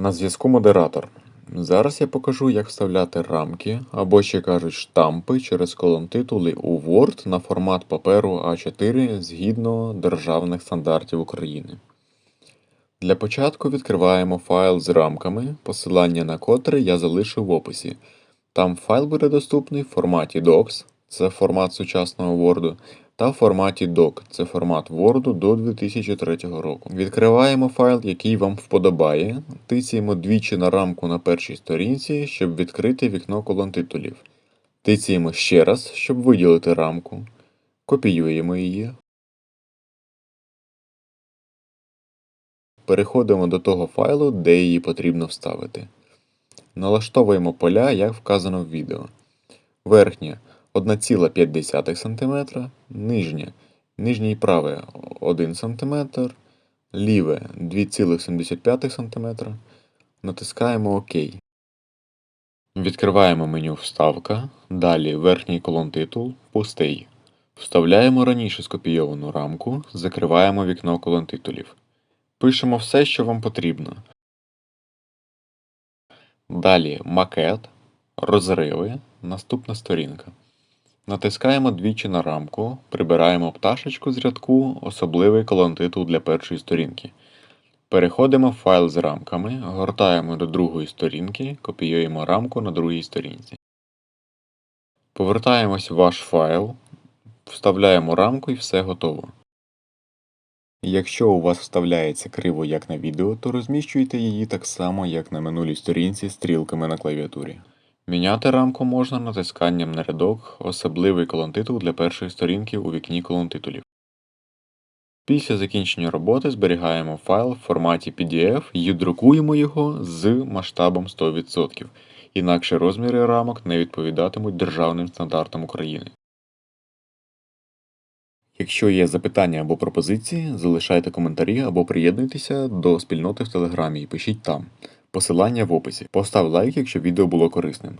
На зв'язку модератор. Зараз я покажу, як вставляти рамки, або ще кажуть штампи через колон титули у Word на формат паперу А4 згідно державних стандартів України. Для початку відкриваємо файл з рамками, посилання на котрий я залишу в описі. Там файл буде доступний в форматі Docs, це формат сучасного Word, та в форматі DOC, це формат Word до 2003 року. Відкриваємо файл, який вам вподобає, тицяємо двічі на рамку на першій сторінці, щоб відкрити вікно колон титулів. Тицяємо ще раз, щоб виділити рамку. Копіюємо її. Переходимо до того файлу, де її потрібно вставити. Налаштовуємо поля, як вказано в відео. Верхнє 1,5 см, нижнє, і праве 1 см, ліве 2,75 см. Натискаємо ОК. Відкриваємо меню Вставка, далі верхній колон титул, пустий. Вставляємо раніше скопійовану рамку, закриваємо вікно колон титулів. Пишемо все, що вам потрібно. Далі макет, розриви, наступна сторінка. Натискаємо двічі на рамку, прибираємо пташечку з рядку, особливий колон титул для першої сторінки. Переходимо в файл з рамками, гортаємо до другої сторінки, копіюємо рамку на другій сторінці. Повертаємось в ваш файл, вставляємо рамку і все готово. Якщо у вас вставляється криво як на відео, то розміщуйте її так само, як на минулій сторінці стрілками на клавіатурі. Міняти рамку можна натисканням на рядок особливий колон титул для першої сторінки у вікні колон титулів. Після закінчення роботи зберігаємо файл в форматі PDF і друкуємо його з масштабом 100%, інакше розміри рамок не відповідатимуть державним стандартам України. Якщо є запитання або пропозиції, залишайте коментарі або приєднуйтеся до спільноти в Телеграмі і пишіть там. Посилання в описі. Постав лайк, якщо відео було корисним.